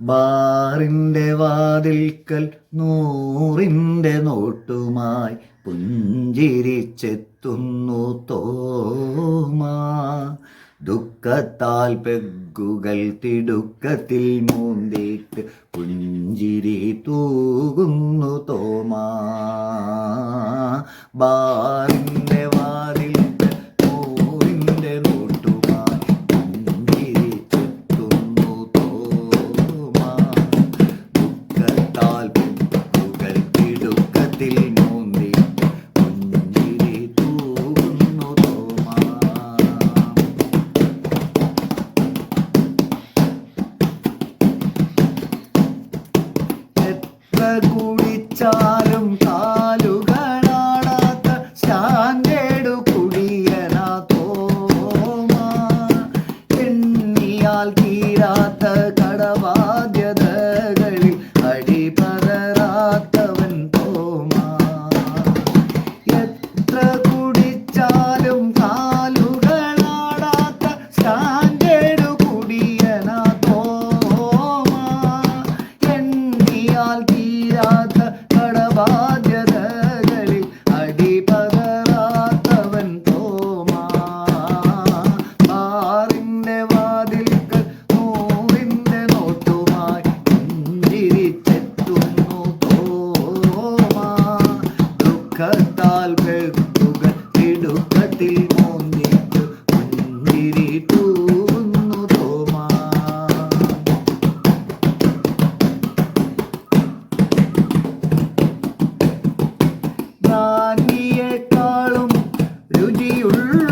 ബാറിന്റെ വാതിൽക്കൽ നൂറിന്റെ നോട്ടുമായി പുഞ്ചിരിച്ചെത്തുന്നു തോമാ. ദുഃഖത്താൽ പെഗുകൾ തിടുക്കത്തിൽ മൂന്തിട്ട് പുഞ്ചിരി തൂകുന്നു തോമാ. ബാറിന്റെ കുളിച്ചാലും കാലുകളാടാത്ത സ്റ്റാൻഡേ full